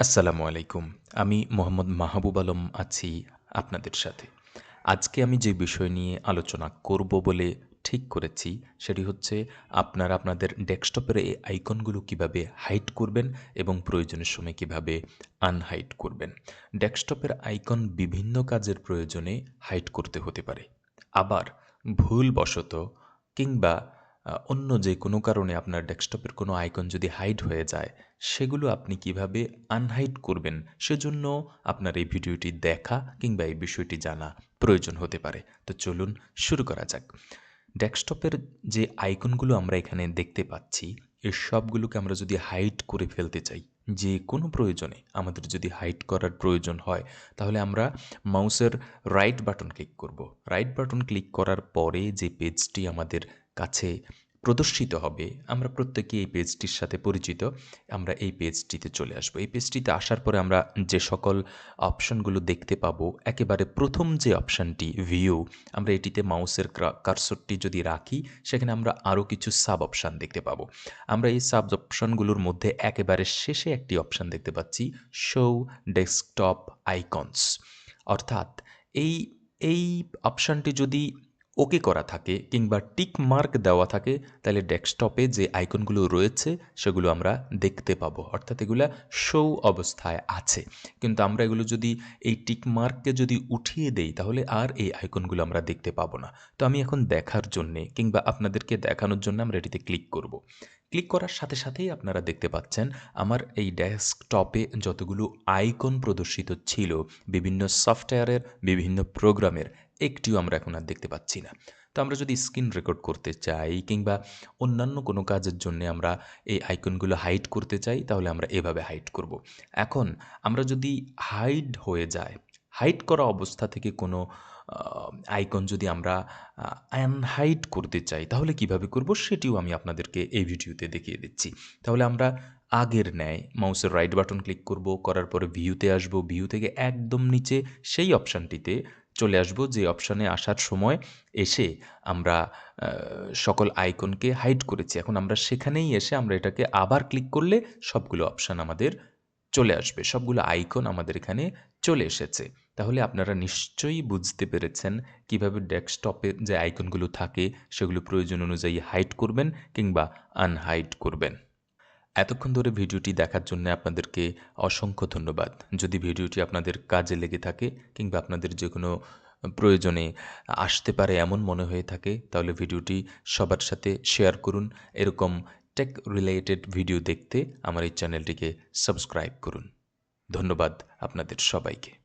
আসসালামু আলাইকুম। আমি মোহাম্মদ মাহবুব আলম আছি আপনাদের সাথে। আজকে আমি যে বিষয় নিয়ে আলোচনা করব বলে ঠিক করেছি, সেটি হচ্ছে আপনারা আপনাদের ডেস্কটপের এই আইকনগুলো কীভাবে হাইড করবেন এবং প্রয়োজনের সময় কীভাবে আনহাইড করবেন। ডেস্কটপের আইকন বিভিন্ন কাজের প্রয়োজনে হাইড করতে হতে পারে। আবার ভুলবশত কিংবা অন্য যে কোনো কারণে আপনার ডেস্কটপের কোনো আইকন যদি হাইড হয়ে যায়, সেগুলো আপনি কীভাবে আনহাইড করবেন সেজন্য আপনার এই ভিডিওটি দেখা কিংবা এই বিষয়টি জানা প্রয়োজন হতে পারে। তো চলুন শুরু করা যাক। ডেস্কটপের যে আইকনগুলো আমরা এখানে দেখতে পাচ্ছি, এর সবগুলোকে আমরা যদি হাইড করে ফেলতে চাই, যে কোনো প্রয়োজনে আমাদের যদি হাইড করার প্রয়োজন হয়, তাহলে আমরা মাউসের রাইট বাটন ক্লিক করব। রাইট বাটন ক্লিক করার পরে যে পেজটি আমাদের কাছে প্রদর্শিত হবে। আমরা প্রত্যেকে এই পেজটির সাথে পরিচিত। আমরা এই পেজটিতে চলে আসব। এই পেজটিতে আসার পরে আমরা যে সকল অপশনগুলো দেখতে পাবো, একেবারে প্রথম যে অপশানটি ভিউ আমরা এটিতে মাউসের কারসরটি যদি রাখি, সেখানে আমরা আরও কিছু সাব অপশান দেখতে পাবো। আমরা এই সাব অপশানগুলোর মধ্যে একেবারে শেষে একটি অপশান দেখতে পাচ্ছি শো ডেস্কটপ আইকনস অর্থাৎ এই এই অপশানটি যদি ওকে করা থাকে কিংবা টিক মার্ক দেওয়া থাকে, তাহলে ডেস্কটপে যে আইকনগুলো রয়েছে সেগুলো আমরা দেখতে পাবো। অর্থাৎ এগুলো শো অবস্থায় আছে। কিন্তু আমরা এগুলো যদি, এই টিক মার্ককে যদি উঠিয়ে দেই, তাহলে আর এই আইকনগুলো আমরা দেখতে পাবো না। তো আমি এখন দেখার জন্যে কিংবা আপনাদেরকে দেখানোর জন্য আমরা এটিতে ক্লিক করব। ক্লিক করার সাথে সাথেই আপনারা দেখতে পাচ্ছেন, আমার এই ডেস্কটপে যতগুলো আইকন প্রদর্শিত ছিল, বিভিন্ন সফটওয়্যারের, বিভিন্ন প্রোগ্রামের একটিও আমরা এখন আর দেখতে পাচ্ছি না তো আমরা যদি স্ক্রিন রেকর্ড করতে চাই কিংবা অন্যান্য কোনো কাজের জন্য আমরা এই আইকনগুলো হাইড করতে চাই, তাহলে আমরা এভাবে হাইড করব। এখন আমরা যদি হাইড হয়ে যায় হাইড করা অবস্থা থেকে কোনো আইকন যদি আমরা আনহাইড করতে চাই, তাহলে কীভাবে করব সেটিও আমি আপনাদেরকে এই ভিডিওতে দেখিয়ে দিচ্ছি তাহলে আমরা আগের ন্যায় মাউসের রাইট বাটন ক্লিক করব, করার পরে ভিউতে আসব, ভিউ থেকে একদম নিচে সেই অপশানটিতে চলে আসব, যে অপশানে আসার সময় এসে আমরা সকল আইকনকে হাইড করেছি। এখন আমরা সেখানেই এসে আমরা এটাকে আবার ক্লিক করলে সবগুলো অপশান আমাদের চলে আসবে, সবগুলো আইকন আমাদের এখানে চলে এসেছে। তাহলে আপনারা নিশ্চয়ই বুঝতে পেরেছেন কীভাবে ডেস্কটপে যে আইকনগুলো থাকে, সেগুলো প্রয়োজন অনুযায়ী হাইড করবেন কিংবা আনহাইড করবেন। এতক্ষণ ধরে ভিডিওটি দেখার জন্য আপনাদেরকে অসংখ্য ধন্যবাদ। যদি ভিডিওটি আপনাদের কাজে লেগে থাকে কিংবা আপনাদের যে কোনো প্রয়োজনে আসতে পারে এমন মনে হয়ে থাকে, তাহলে ভিডিওটি সবার সাথে শেয়ার করুন। এরকম টেক রিলেটেড ভিডিও দেখতে আমার এই চ্যানেলটিকে সাবস্ক্রাইব করুন। ধন্যবাদ আপনাদের সবাইকে।